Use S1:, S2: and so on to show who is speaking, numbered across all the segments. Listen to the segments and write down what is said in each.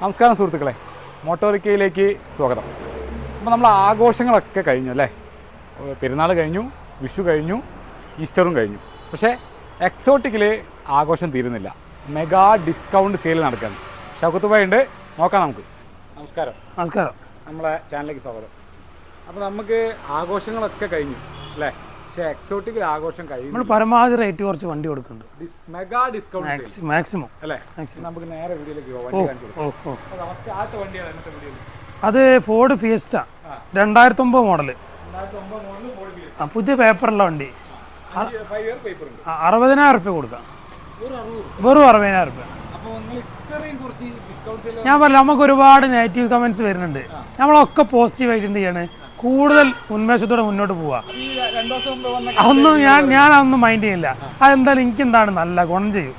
S1: നമസ്കാരം സുഹൃത്തുക്കളെ. മോട്ടോറിക്കയിലേക്ക് സ്വാഗതം. അപ്പോൾ നമ്മൾ ആഘോഷങ്ങളൊക്കെ കഴിഞ്ഞു അല്ലേ? പെരുന്നാൾ കഴിഞ്ഞു വിഷു കഴിഞ്ഞു ഈസ്റ്ററും കഴിഞ്ഞു. പക്ഷേ എക്സോട്ടിക്കിൽ ആഘോഷം തീരുന്നില്ല. മെഗാ ഡിസ്കൗണ്ട് സെയിൽ നടക്കുകയാണ്. ഷൗക്കത്തുബായി ഉണ്ട് നോക്കാം നമുക്ക്. നമസ്കാരം.
S2: നമസ്കാരം.
S1: നമ്മളെ ചാനലിലേക്ക് സ്വാഗതം. അപ്പോൾ നമുക്ക് ആഘോഷങ്ങളൊക്കെ കഴിഞ്ഞു അല്ലേ? പക്ഷേ എക്സോട്ടിക് ആഘോഷം കഴിയും
S2: നമ്മൾ പരമാവധി റേറ്റ് കുറച്ച് വണ്ടി കൊടുക്കുന്നുണ്ട്.
S1: മെഗാ ഡിസ്കൗണ്ട്
S2: മാക്സിമം
S1: അല്ലേ? നമുക്ക് നേരെ വീഡിയോയിലേക്ക് പോകാം
S2: അത് ഫോർഡ് ഫിയസ്റ്റ. രണ്ടായിരത്തി ഒമ്പത്
S1: ബി
S2: പുതിയ പേപ്പറുള്ള വണ്ടി.
S1: ഇയർ പേപ്പർ ഉണ്ട്.
S2: ആ, അറുപതിനായിരം റുപ്യ കൊടുക്കാം. വെറും അറുപതിനായിരം റുപ്യ
S1: അപ്പോൾ കുറച്ച് ഡിസ്കൗണ്ട്
S2: ഞാൻ പറഞ്ഞു നമുക്ക് ഒരുപാട് നെഗറ്റീവ് കമന്റ്സ് വരുന്നുണ്ട്. നമ്മളൊക്കെ പോസിറ്റീവ് ആയിട്ട് എന്ത് ചെയ്യാണ്? കൂടുതൽ ഉന്മേഷത്തോടെ മുന്നോട്ട് പോവുക
S1: വന്ന
S2: അതൊന്നും ഞാൻ ഞാൻ അതൊന്നും മൈൻഡ് ചെയ്യില്ല അതെന്തായാലും എനിക്ക് എന്താണ് നല്ല ഗുണം ചെയ്യും.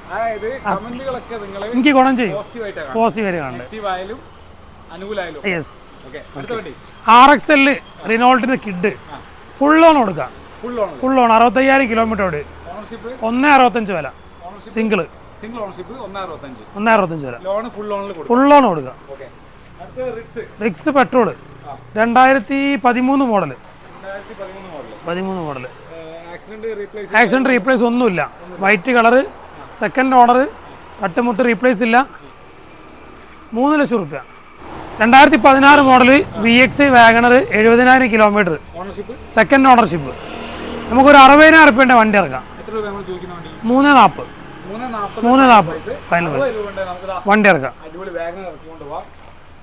S2: എനിക്ക് ഗുണം ചെയ്യും.
S1: പോസിറ്റീവ്
S2: ആയിട്ട് യെസ് ആർ എക്സ് എല്ല് റിനോൾട്ടിന്റെ കിഡ് ഫുൾ ലോൺ കൊടുക്കാം.
S1: ഫുൾ
S2: ലോൺ അറുപത്തയ്യായിരം കിലോമീറ്റർ ഓടി. ഒന്നേ അറുപത്തഞ്ച് വില.
S1: സിംഗിൾ
S2: സിംഗിൾ
S1: സിംഗിൾ ഓണർഷിപ്പ് ഒന്നേ അറുപത്തഞ്ച്.
S2: വില.
S1: ലോൺ ഫുൾ ഓണിൽ കൊടുക്കാം. റിക്സ്
S2: പെട്രോൾ രണ്ടായിരത്തി പതിമൂന്ന് മോഡൽ
S1: പതിമൂന്ന് മോഡൽ ആക്സിഡന്റ് റീപ്ലേസ്
S2: ഒന്നുമില്ല. വൈറ്റ് കളറ് സെക്കൻഡ് ഓണർ തട്ടുമുട്ട് റീപ്ലേസ് ഇല്ല. മൂന്ന് ലക്ഷം റുപ്യ. രണ്ടായിരത്തി പതിനാറ് model V X Wagon R എഴുപതിനായിരം കിലോമീറ്റർ സെക്കൻഡ് ഓണർഷിപ്പ് നമുക്കൊരു അറുപതിനായിരം റുപ്യേന്റെ വണ്ടി ഇറക്കാം. മൂന്ന് നാൽപ്പത്
S1: മൂന്ന് നാൽപ്പത്
S2: നാൽപ്പത് ഫൈനൽ വണ്ടി ഇറക്കാം.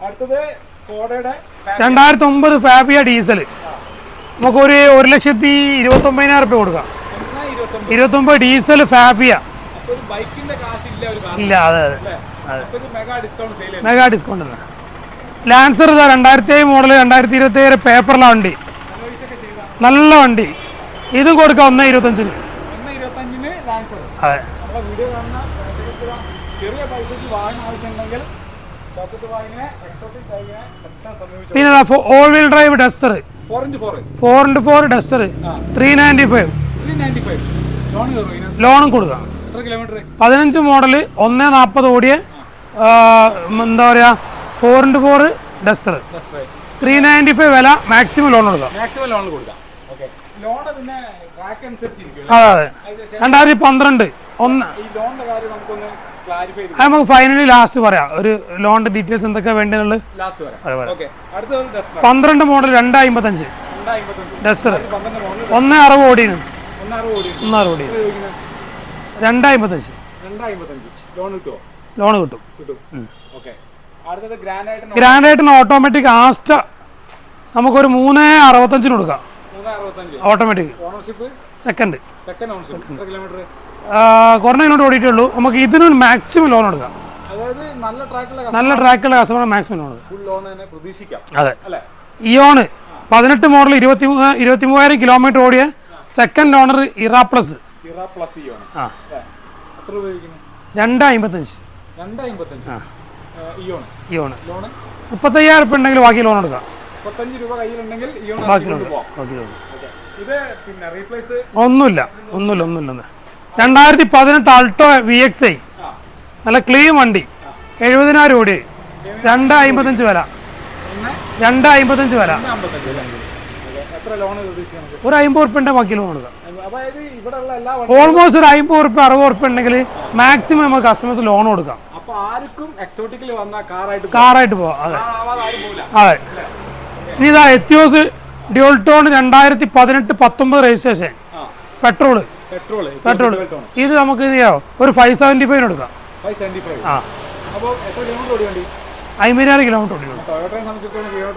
S1: അടുത്തത്
S2: രണ്ടായിരത്തി ഒമ്പത് ഫാബിയ ഡീസൽ നമുക്ക് ഒരു ലക്ഷത്തി ഇരുപത്തി ഒമ്പതിനായിരം റുപ്യ കൊടുക്കാം.
S1: ഇരുപത്തി ഇരുപത്തൊമ്പത്?
S2: ഡീസൽ ഫാബിയ
S1: ഒരു ഒരു
S2: ഇല്ല അതെ അതെ
S1: അല്ലേ? മെഗാ ഡിസ്കൗണ്ട്
S2: തന്നെ ലാൻസർ ഇതാ രണ്ടായിരത്തി ഏഴ് മോഡൽ രണ്ടായിരത്തി ഇരുപത്തി ഏഴ് പേപ്പറിലെ വണ്ടി നല്ല വണ്ടി. ഇത് കൊടുക്കാം ഒന്ന് ഇരുപത്തഞ്ചിന്. അതെ.
S1: ചെറിയ പൈസക്ക് വാഹനം ആവശ്യമുണ്ടെങ്കിൽ
S2: പിന്നെ wheel drive Duster
S1: four into four
S2: Duster three ninety five ലോണും കൊടുക്കാം. പതിനഞ്ച് മോഡൽ ഒന്ന് നാൽപ്പത് ഓടിയ എന്താ പറയുക four into four Duster three ninety five വില മാക്സിമം ലോൺ കൊടുക്കാം.
S1: മാക്സിമം ലോൺ കൊടുക്കാം.
S2: അതെ അതെ. രണ്ടായിരത്തി പന്ത്രണ്ട്. ഒന്ന് അത് നമുക്ക് ഫൈനലി ലാസ്റ്റ് പറയാം. ഒരു ലോണിന്റെ ഡീറ്റെയിൽസ് എന്തൊക്കെ വേണ്ടതെന്നുള്ളത് പന്ത്രണ്ട് മോഡൽ രണ്ട് അമ്പത്തഞ്ച് ഡസ്റ്റർ ഒന്ന് അറുപത് ഓടിയാണ് ഒന്ന് അറുപത് ഓടി രണ്ട് അമ്പത്തഞ്ച്
S1: ലോൺ
S2: കിട്ടും.
S1: ഗ്രാൻഡ് ആയിട്ട്
S2: ഓട്ടോമാറ്റിക് ആസ്റ്റ നമുക്കൊരു മൂന്ന് അറുപത്തഞ്ചിന് കൊടുക്കാം. Automatic
S1: ownership
S2: second
S1: second kilometre
S2: കുറഞ്ഞ കിലോമീറ്റർ ഓടിയിട്ടുള്ളൂ. നമുക്ക് ഇതിന് മാക്സിമം ലോൺ എടുക്കാം.
S1: നല്ല ട്രാക്കുള്ള
S2: കസ്റ്റമർ മാക്സിമം ലോൺ അതെ. ഇയോണ് പതിനെട്ട് മോഡൽ ഇരുപത്തി ഇരുപത്തി മൂവായിരം കിലോമീറ്റർ ഓടിയ സെക്കൻഡ് ഓണർ ഇറാ പ്ലസ് ആ. രണ്ട് അമ്പത്തഞ്ച്
S1: ഇയോണ്
S2: മുപ്പത്തയ്യായിരം ഉറുപ്പ് ഉണ്ടെങ്കിൽ ബാക്കി ലോൺ എടുക്കാം. ബാക്കി ലോൺ ലോൺ ഒന്നുമില്ല. ഒന്നുമില്ല ഒന്നുമില്ല. ഒന്ന് രണ്ടായിരത്തി പതിനെട്ട് അൾട്ടോ വി എക്സ് ഐ നല്ല ക്ലീൻ വണ്ടി. എഴുപതിനായിരം ഓടി. രണ്ട് അമ്പത്തഞ്ച് വില. രണ്ട് അമ്പത്തഞ്ച് വില. ഒരു അമ്പത് ഉറുപ്പിന്റെ ബാക്കി ലോൺ ഓൾമോസ്റ്റ് ഒരു അമ്പത് ഉറുപ്പ് അറുപത് ഉറുപ്പ് ഉണ്ടെങ്കിൽ മാക്സിമം നമുക്ക് കസ്റ്റമേഴ്സ് ലോൺ കൊടുക്കാം.
S1: കാറായിട്ട്
S2: പോവാം. അതെ. അതെ. ഇനി ഇതാ എത്തിയോസ് ഡ്യൂൾട്ടോൺ രണ്ടായിരത്തി പതിനെട്ട് പത്തൊമ്പത് രജിസ്ട്രേഷൻ
S1: പെട്രോൾ
S2: പെട്രോൾ ഇത് നമുക്ക് ചെയ്യാം. ഒരു ഫൈവ് സെവന്റി ഫൈവിന് എടുക്കാം ആ.
S1: കിലോമീറ്റർ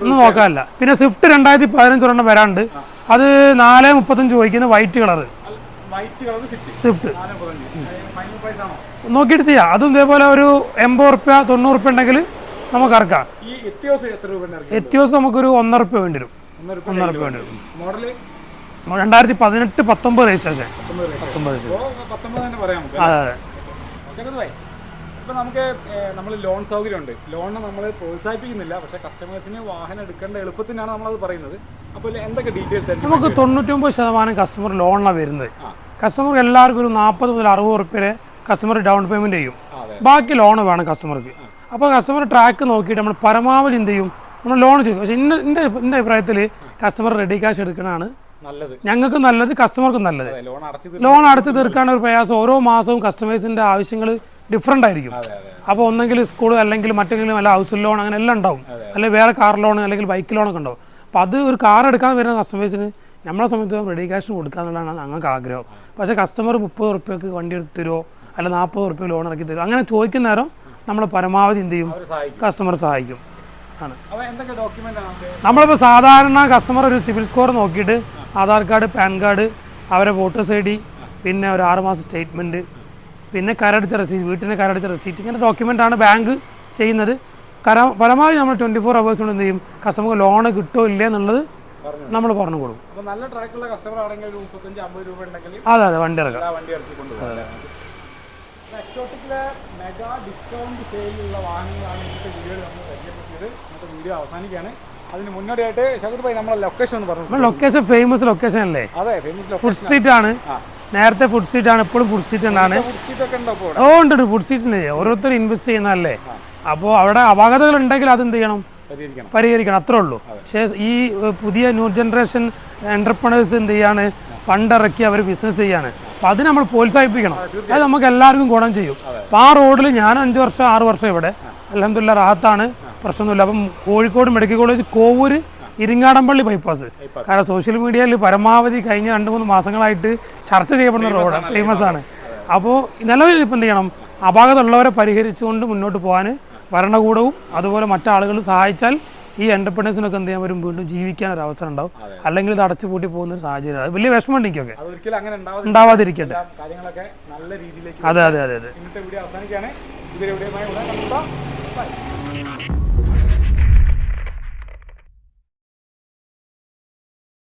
S2: ഒന്നും നോക്കാനില്ല. പിന്നെ സ്വിഫ്റ്റ് രണ്ടായിരത്തി പതിനഞ്ച് ഒരെണ്ണം വരാണ്ട്. അത് നാല് മുപ്പത്തഞ്ച് ചോദിക്കുന്ന വൈറ്റ് കളർ സ്വിഫ്റ്റ് നോക്കിയിട്ട് ചെയ്യാം. അതും ഇതേപോലെ ഒരു എൺപത് റുപ്യ തൊണ്ണൂറ് റുപ്യ ഉണ്ടെങ്കിൽ നമുക്ക് ഇറക്കാം.
S1: എത്തിയോസ്
S2: നമുക്കൊരു ഒന്നര റുപ്യ വേണ്ടി വരും.
S1: ഒന്നര
S2: റുപ്യ വേണ്ടി വരും. രണ്ടായിരത്തി പതിനെട്ട് പത്തൊമ്പത് രജിസ്ട്രേഷൻ
S1: പത്തൊമ്പത്
S2: അതെ അതെ.
S1: ഇപ്പം നമുക്ക് നമ്മൾ ലോൺ സൗകര്യമുണ്ട്. ലോൺ നമ്മൾ പ്രോത്സാഹിപ്പിക്കുന്നില്ല. പക്ഷേ കസ്റ്റമേഴ്സിന് വാഹനം എടുക്കേണ്ട എളുപ്പത്തിനാണ് നമ്മളത് പറയുന്നത്. അപ്പോൾ എന്തൊക്കെ ഡീറ്റെയിൽസ്
S2: നമുക്ക് തൊണ്ണൂറ്റൊമ്പത് ശതമാനം കസ്റ്റമർ ലോണിലാണ് വരുന്നത്.
S1: കസ്റ്റമർ
S2: കസ്റ്റമർക്ക് എല്ലാവർക്കും ഒരു നാൽപ്പത് മുതൽ അറുപത് ഉറുപ്പ്യ കസ്റ്റമർ ഡൗൺ പേയ്മെന്റ് ചെയ്യും. ബാക്കി ലോൺ വേണം കസ്റ്റമർക്ക് അപ്പോൾ കസ്റ്റമർ ട്രാക്ക് നോക്കിയിട്ട് നമ്മൾ പരമാവധി എന്ത് ചെയ്യും? നമ്മൾ ലോൺ ചെയ്യും പക്ഷേ ഇന്ന എന്റെ എന്റെ അഭിപ്രായത്തിൽ കസ്റ്റമർ റെഡി ക്യാഷ് എടുക്കണതാണ് ഞങ്ങൾക്ക് നല്ലത് കസ്റ്റമർക്കും നല്ലത്.
S1: ലോൺ അടച്ചു
S2: തീർക്കാൻ ഒരു പ്രയാസം ഓരോ മാസവും കസ്റ്റമേഴ്സിന്റെ ആവശ്യങ്ങൾ ഡിഫറെന്റ് ആയിരിക്കും. അപ്പോൾ ഒന്നെങ്കിൽ സ്കൂൾ അല്ലെങ്കിൽ മറ്റെങ്കിലും അല്ല ഹൗസ് ലോൺ അങ്ങനെ എല്ലാം ഉണ്ടാവും. അല്ലെങ്കിൽ വേറെ കാർ ലോൺ അല്ലെങ്കിൽ ബൈക്ക് ലോണൊക്കെ ഉണ്ടാവും. അപ്പോൾ അത് ഒരു കാർ എടുക്കാൻ വരുന്ന കസ്റ്റമേഴ്സിന് നമ്മളെ സമയത്ത് റെഡി ക്യാഷ് കൊടുക്കുക എന്നുള്ളതാണ് ഞങ്ങൾക്ക് ആഗ്രഹം. പക്ഷേ കസ്റ്റമർ മുപ്പത് ഉറുപ്പ്യക്ക് വണ്ടി എടുത്ത് തരുമോ അല്ല നാൽപ്പത് ഉറുപ്പ്യ ലോൺ ഇറക്കി തരുമോ അങ്ങനെ ചോദിക്കുന്ന നേരം നമ്മൾ പരമാവധി എന്ത് ചെയ്യും? കസ്റ്റമർ സഹായിക്കും. ആണ്. നമ്മളിപ്പോൾ സാധാരണ കസ്റ്റമർ ഒരു സിവിൽ സ്കോർ നോക്കിയിട്ട് ആധാർ കാർഡ് പാൻ കാർഡ് അവരെ വോട്ടേഴ്സ് ഐ ഡി പിന്നെ ഒരു ആറുമാസം സ്റ്റേറ്റ്മെന്റ് പിന്നെ കരടിച്ച റെസീറ്റ് വീട്ടിന് കരടിച്ച റെസീറ്റ് ഇങ്ങനെ ഡോക്യുമെന്റാണ് ബാങ്ക് ചെയ്യുന്നത്. കര പരമാവധി നമ്മൾ ട്വന്റി ഫോർ അവേഴ്സ് കൊണ്ട് എന്ത് ചെയ്യും? കസ്റ്റമർക്ക് ലോണ് കിട്ടോ ഇല്ലേ എന്നുള്ളത് നമ്മൾ പറഞ്ഞു കൊടുക്കും
S1: നല്ല ട്രാക്കുള്ള കസ്റ്റമർ ആണെങ്കിൽ മുപ്പത്തഞ്ച് അമ്പത് രൂപ ഉണ്ടെങ്കിൽ
S2: അതെ അതെ വണ്ടി ഇറക്കാം.
S1: വണ്ടി ഇറക്കി കൊണ്ടുപോകാം എക്സോട്ടിക്കിലെ മെഗാ ഡിസ്കൗണ്ട് സെയിലുള്ള വാഹനങ്ങളാണ് ഇന്നത്തെ വീഡിയോയിൽ നമ്മൾ പരിചയപ്പെടുത്തിയത്. ഇന്നത്തെ വീഡിയോ അവസാനിക്കുകയാണ്. അതിന് മുന്നോടിയായിട്ട് ഷബീർ ഭായി നമ്മളെ ലൊക്കേഷൻ ഒന്ന് പറഞ്ഞു
S2: ലൊക്കേഷൻ ഫേമസ് ലൊക്കേഷൻ അല്ലേ?
S1: അതെ ഫേമസ്
S2: ഫുഡ് സ്ട്രീറ്റ് ആണ്. നേരത്തെ ഫുഡ് സ്ട്രീറ്റ് ആണ് ഇപ്പോഴും ഫുഡ് സ്ട്രീറ്റ് തന്നെയാണ് ഓ ഉണ്ട് ഫുഡ് സ്ട്രീറ്റ് ഉണ്ട്. ഓരോരുത്തർ ഇൻവെസ്റ്റ് ചെയ്യുന്നതല്ലേ? അപ്പോൾ അവിടെ അപാകതകൾ ഉണ്ടെങ്കിൽ അത് എന്ത് ചെയ്യണം?
S1: പരിഹരിക്കണം.
S2: അത്രേ ഉള്ളൂ. പക്ഷേ ഈ പുതിയ ന്യൂ ജനറേഷൻ എന്റർപ്രണേഴ്സ് എന്ത് ചെയ്യാണ്? ഫണ്ട് ഇറക്കി അവർ ബിസിനസ് ചെയ്യാണ്. അപ്പോൾ അത് നമ്മൾ പ്രോത്സാഹിപ്പിക്കണം. അത് നമുക്ക് എല്ലാവർക്കും ഗുണം ചെയ്യും. അപ്പോൾ ആ റോഡിൽ ഞാൻ അഞ്ച് വർഷം ആറ് വർഷം ഇവിടെ. അലഹമില്ല റാഹത്താണ്. പ്രശ്നമൊന്നുമില്ല. അപ്പം Kozhikode medical college Kovoor Iringadampally bypass. കാരണം സോഷ്യൽ മീഡിയയിൽ പരമാവധി കഴിഞ്ഞ രണ്ട് മൂന്ന് മാസങ്ങളായിട്ട് ചർച്ച ചെയ്യപ്പെടുന്ന റോഡാണ്. ഫേമസ് ആണ്. അപ്പോൾ നിലവിൽ ഇപ്പം എന്ത് ചെയ്യണം? അപാകതമുള്ളവരെ പരിഹരിച്ചുകൊണ്ട് മുന്നോട്ട് പോകാൻ ഭരണകൂടവും അതുപോലെ മറ്റാളുകളും സഹായിച്ചാൽ ഈ എന്റർപ്രണേഴ്സിനൊക്കെ എന്ത് ചെയ്യാൻ വരും വീണ്ടും ജീവിക്കാൻ ഒരു അവസരം ഉണ്ടാവും. അല്ലെങ്കിൽ ഇത് അടച്ചുപൂട്ടി പോകുന്ന ഒരു സാഹചര്യം. അത് വലിയ വിഷമം എനിക്കൊക്കെ ഉണ്ടാവാതിരിക്കട്ടെ. അതെ അതെ അതെ അതെ.